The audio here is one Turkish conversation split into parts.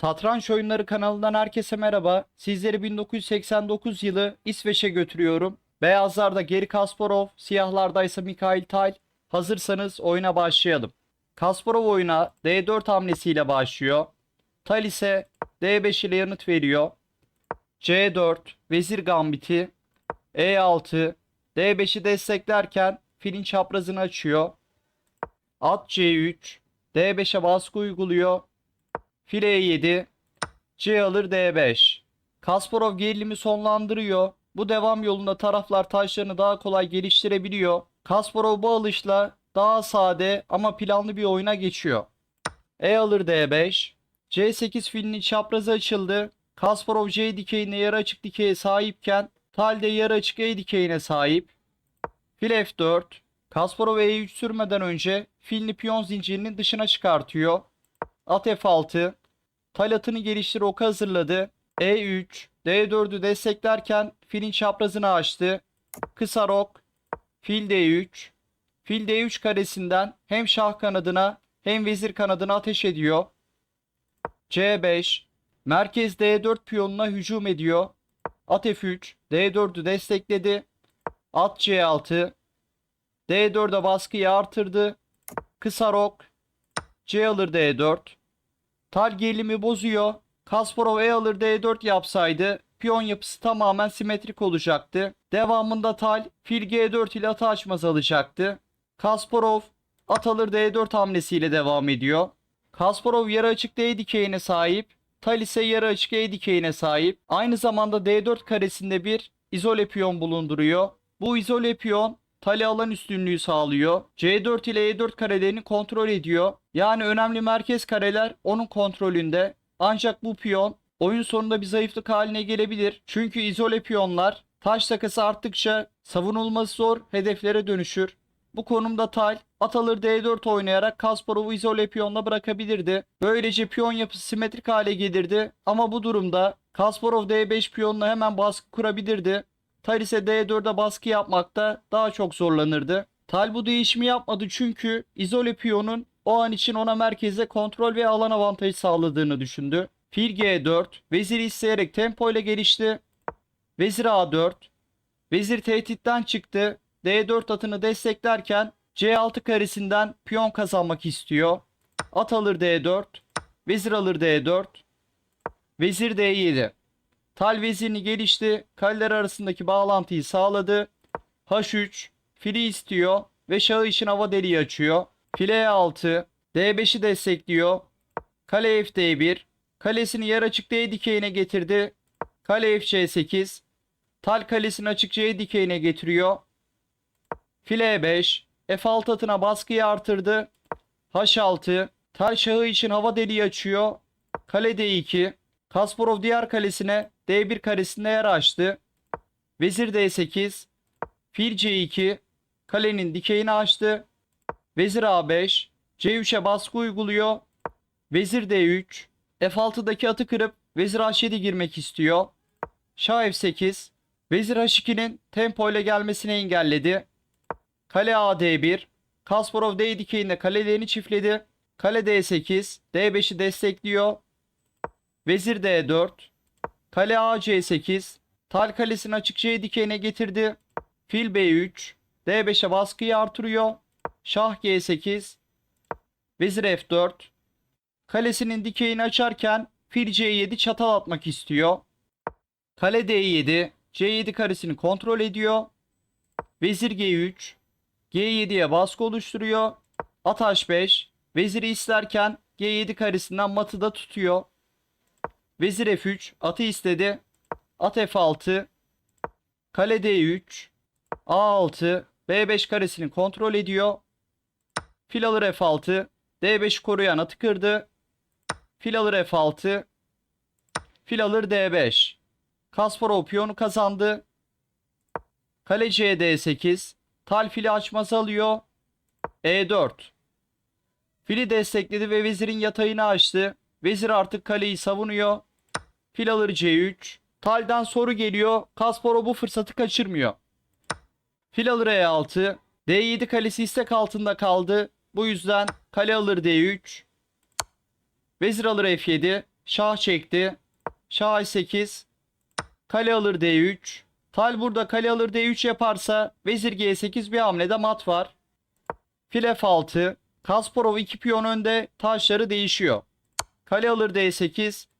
Satranç Oyunları kanalından herkese merhaba. Sizleri 1989 yılı İsveç'e götürüyorum. Beyazlarda Geri Kasparov, siyahlarda ise Mikhail Tal. Hazırsanız oyuna başlayalım. Kasparov oyuna D4 hamlesiyle başlıyor. Tal ise D5 ile yanıt veriyor. C4, Vezir Gambiti, E6, D5'i desteklerken filin çaprazını açıyor. At C3, D5'e baskı uyguluyor. File 7. C alır D5. Kasparov gerilimi sonlandırıyor. Bu devam yolunda taraflar taşlarını daha kolay geliştirebiliyor. Kasparov bu alışla daha sade ama planlı bir oyuna geçiyor. E alır D5. C8 filinin çaprazı açıldı. Kasparov C dikeyine yarı açık dikeye sahipken Tal de yarı açık E dikeyine sahip. Fil F4. Kasparov E3 sürmeden önce filini piyon zincirinin dışına çıkartıyor. At F6. Tal atını geliştir oku hazırladı. E3. D4'ü desteklerken filin çaprazını açtı. Kısa rok. Fil D3. Fil D3 karesinden hem şah kanadına hem vezir kanadına ateş ediyor. C5. Merkez D4 piyonuna hücum ediyor. At F3. D4'ü destekledi. At C6. D4'e baskıyı artırdı. Kısa rok. C alır D4. Tal gerilimi bozuyor. Kasparov E alır D4 yapsaydı piyon yapısı tamamen simetrik olacaktı. Devamında Tal fil G4 ile atı açmaz alacaktı. Kasparov at alır D4 hamlesiyle devam ediyor. Kasparov yarı açık D dikeyine sahip. Tal ise yarı açık E dikeyine sahip. Aynı zamanda D4 karesinde bir izole piyon bulunduruyor. Bu izole piyon Tali alan üstünlüğü sağlıyor. C4 ile E4 karelerini kontrol ediyor. Yani önemli merkez kareler onun kontrolünde. Ancak bu piyon oyun sonunda bir zayıflık haline gelebilir. Çünkü izole piyonlar taş takası arttıkça savunulması zor hedeflere dönüşür. Bu konumda Tal at alır D4 oynayarak Kasparov'u izole piyonla bırakabilirdi. Böylece piyon yapısı simetrik hale gelirdi ama bu durumda Kasparov D5 piyonla hemen baskı kurabilirdi. Tal ise D4'e baskı yapmakta daha çok zorlanırdı. Tal bu değişimi yapmadı çünkü izole piyonun o an için ona merkeze kontrol ve alan avantajı sağladığını düşündü. Fil G4, veziri isteyerek tempo ile gelişti. Vezir A4, vezir tehditten çıktı. D4 atını desteklerken C6 karesinden piyon kazanmak istiyor. At alır D4, vezir alır D4, vezir D7. Tal vezirini gelişti. Kaleler arasındaki bağlantıyı sağladı. H3 fili istiyor ve şahı için hava deliği açıyor. File E6 D5'i destekliyor. Kale F1 kalesini yer açık D dikeyine getirdi. Kale FC8 Tal kalesini açık C dikeyine getiriyor. File E5 F6 atına baskıyı artırdı. H6 Tal şahı için hava deliği açıyor. Kale D2 Kasparov diğer kalesine D1 karesinde yer açtı. Vezir D8, fil C2, kalenin dikeyini açtı. Vezir A5, C3'e baskı uyguluyor. Vezir D3, F6'daki atı kırıp Vezir H7 girmek istiyor. Şah F8, Vezir H2'nin tempo ile gelmesini engelledi. Kale A D1, Kasparov D dikeyinde kalelerini çiftledi. Kale D8, D5'i destekliyor. Vezir D4. Kale A C8. Tal kalesini açık C dikeyine getirdi. Fil B3. D5'e baskıyı artırıyor. Şah G8. Vezir F4. Kalesinin dikeyini açarken fil C7 çatal atmak istiyor. Kale D7. C7 karesini kontrol ediyor. Vezir G3. G7'ye baskı oluşturuyor. At H5. Veziri isterken G7 karesinden matı da tutuyor. Vezir F3. Atı istedi. At F6. Kale D3. A6. B5 karesini kontrol ediyor. Fil alır F6. D5 koruyan atı kırdı. Fil alır F6. Fil alır D5. Kasparov piyonu kazandı. Kale C D8. Tal fili açması alıyor. E4. Fili destekledi ve vezirin yatayını açtı. Vezir artık kaleyi savunuyor. Fil alır C3. Tal'dan soru geliyor. Kasparov bu fırsatı kaçırmıyor. Fil alır E6. D7 kalesi istek altında kaldı. Bu yüzden kale alır D3. Vezir alır F7. Şah çekti. Şah E8. Kale alır D3. Tal burada kale alır D3 yaparsa vezir G8 bir hamlede mat var. Fil F6. Kasparov 2 piyon önde taşları değişiyor. Kale alır D8.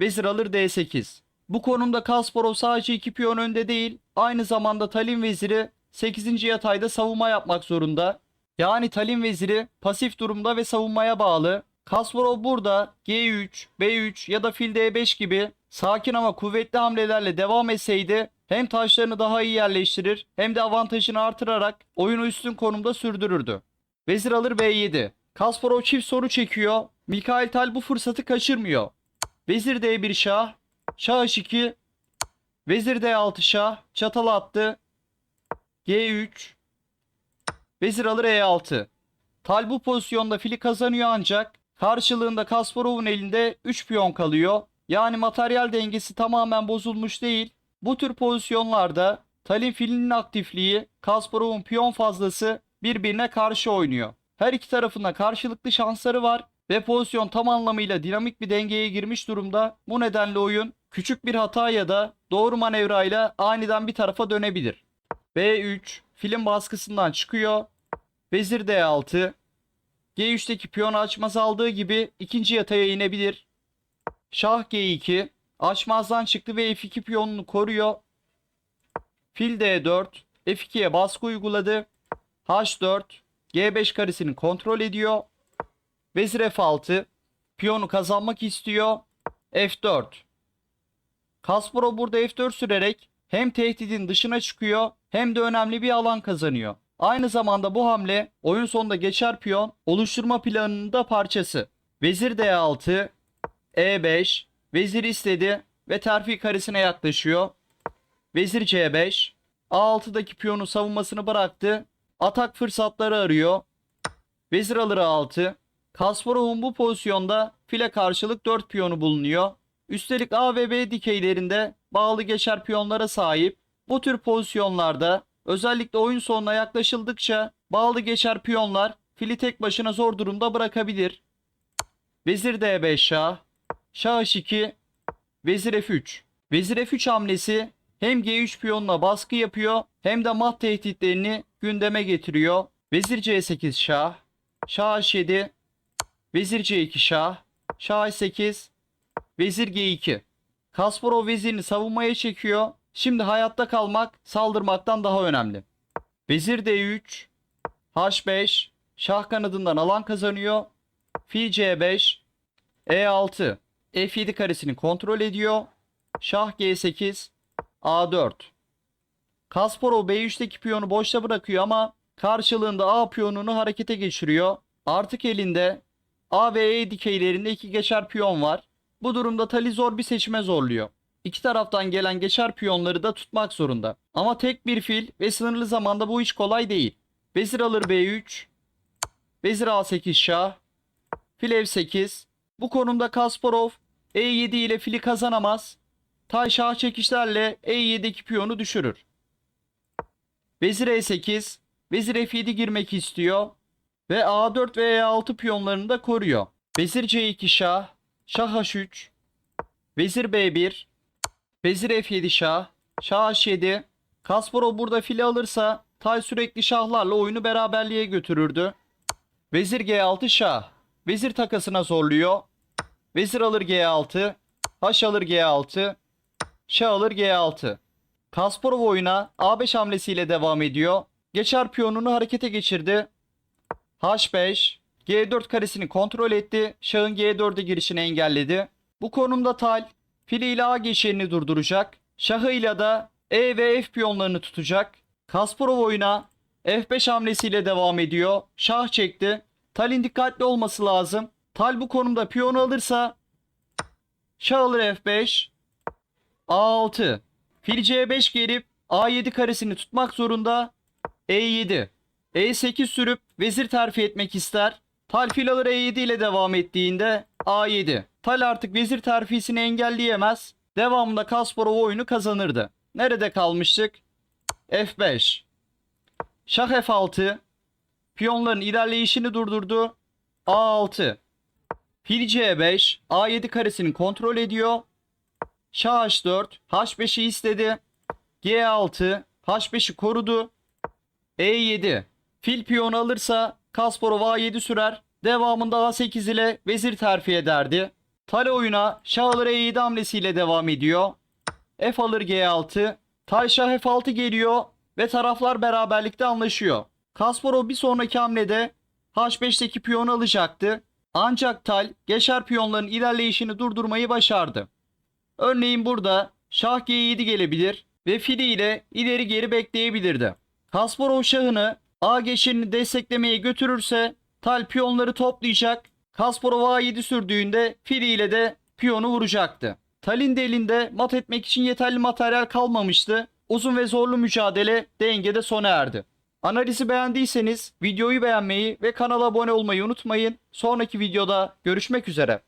Vezir alır D8. Bu konumda Kasparov sadece 2 piyon önde değil, aynı zamanda Talin veziri 8. yatayda savunma yapmak zorunda. Yani Talin veziri pasif durumda ve savunmaya bağlı. Kasparov burada G3, B3 ya da fil D5 gibi sakin ama kuvvetli hamlelerle devam etseydi hem taşlarını daha iyi yerleştirir hem de avantajını artırarak oyunu üstün konumda sürdürürdü. Vezir alır B7. Kasparov çift soru çekiyor. Mikhail Tal bu fırsatı kaçırmıyor. Vezir D1 şah. Şah H2. Vezir D6 şah. Çatal attı. G3. Vezir alır E6. Tal bu pozisyonda fili kazanıyor ancak karşılığında Kasparov'un elinde 3 piyon kalıyor. Yani materyal dengesi tamamen bozulmuş değil. Bu tür pozisyonlarda Tal'in filinin aktifliği, Kasparov'un piyon fazlası birbirine karşı oynuyor. Her iki tarafında karşılıklı şansları var ve pozisyon tam anlamıyla dinamik bir dengeye girmiş durumda. Bu nedenle oyun küçük bir hata ya da doğru manevrayla aniden bir tarafa dönebilir. B3 film baskısından çıkıyor. Vezir D6 G3'teki piyon açmaz aldığı gibi ikinci yataya inebilir. Şah G2 açmazdan çıktı ve F2 piyonunu koruyor. Fil D4 F2'ye baskı uyguladı. H4 G5 karesini kontrol ediyor. Vezir F6 piyonu kazanmak istiyor. F4 Kasparov burada F4 sürerek hem tehdidin dışına çıkıyor hem de önemli bir alan kazanıyor. Aynı zamanda bu hamle oyun sonunda geçer piyon oluşturma planının da parçası. Vezir D6, E5, vezir istedi ve terfi karesine yaklaşıyor. Vezir C5, A6'daki piyonu savunmasını bıraktı. Atak fırsatları arıyor. Vezir alır A6. Kasparov'un bu pozisyonda file karşılık 4 piyonu bulunuyor. Üstelik A ve B dikeylerinde bağlı geçer piyonlara sahip. Bu tür pozisyonlarda özellikle oyun sonuna yaklaşıldıkça bağlı geçer piyonlar fili tek başına zor durumda bırakabilir. Vezir D5 şah, şah H2, vezir F3. Vezir F3 hamlesi hem G3 piyonuna baskı yapıyor hem de mat tehditlerini gündeme getiriyor. Vezir C8 şah, şah H7, vezir C2 şah, şah H8, vezir G2. Kasparov vezirini savunmaya çekiyor. Şimdi hayatta kalmak saldırmaktan daha önemli. Vezir D3, H5, şah kanadından alan kazanıyor. Fil C5, E6, F7 karesini kontrol ediyor. Şah G8, A4. Kasparov B3'teki piyonu boşta bırakıyor ama karşılığında A piyonunu harekete geçiriyor. Artık elinde A ve E dikeylerinde iki geçer piyon var. Bu durumda Tali zor bir seçime zorluyor. İki taraftan gelen geçer piyonları da tutmak zorunda. Ama tek bir fil ve sınırlı zamanda bu iş kolay değil. Vezir alır B3. Vezir A8 şah. Fil F8. Bu konumda Kasparov E7 ile fili kazanamaz. Tay şah çekişlerle E7'deki piyonu düşürür. Vezir E8. Vezir F7 girmek istiyor. Ve A4 ve E6 piyonlarını da koruyor. Vezir C2 şah. Şah H3. Vezir B1. Vezir F7 şah. Şah H7. Kasparov burada fili alırsa Tay sürekli şahlarla oyunu beraberliğe götürürdü. Vezir G6 şah. Vezir takasına zorluyor. Vezir alır G6. H alır G6. Şah alır G6. Kasparov oyuna A5 hamlesiyle devam ediyor. Geçer piyonunu harekete geçirdi. H5. G4 karesini kontrol etti. Şahın G4'e girişini engelledi. Bu konumda Tal fili ile A geçerini durduracak. Şahıyla da E ve F piyonlarını tutacak. Kasparov oyuna F5 hamlesiyle devam ediyor. Şah çekti. Tal'in dikkatli olması lazım. Tal bu konumda piyonu alırsa Şah alır F5. A6. Fil C5 gelip A7 karesini tutmak zorunda. E7. E8 sürüp vezir terfi etmek ister. Tal fil alır E7 ile devam ettiğinde A7. Tal artık vezir terfisini engelleyemez. Devamında Kasparov oyunu kazanırdı. Nerede kalmıştık? F5. Şah F6. Piyonların ilerleyişini durdurdu. A6. Fil C5 A7 karesini kontrol ediyor. Şah H4 H5'i istedi. G6 H5'i korudu. E7 Fil piyon alırsa Kasparov A7 sürer. Devamında A8 ile vezir terfi ederdi. Tale oyuna Şah alır E7 hamlesiyle devam ediyor. F alır G6. Tay Şah F6 geliyor ve taraflar beraberlikte anlaşıyor. Kasparov bir sonraki hamlede H5'teki piyonu alacaktı. Ancak Tal geçer piyonların ilerleyişini durdurmayı başardı. Örneğin burada Şah G7 gelebilir ve fili ile ileri geri bekleyebilirdi. Kasparov şahını A geçerini desteklemeye götürürse Tal piyonları toplayacak. Kasparov A7 sürdüğünde fili ile de piyonu vuracaktı. Tal'in de elinde mat etmek için yeterli materyal kalmamıştı. Uzun ve zorlu mücadele dengede sona erdi. Analizi beğendiyseniz videoyu beğenmeyi ve kanala abone olmayı unutmayın. Sonraki videoda görüşmek üzere.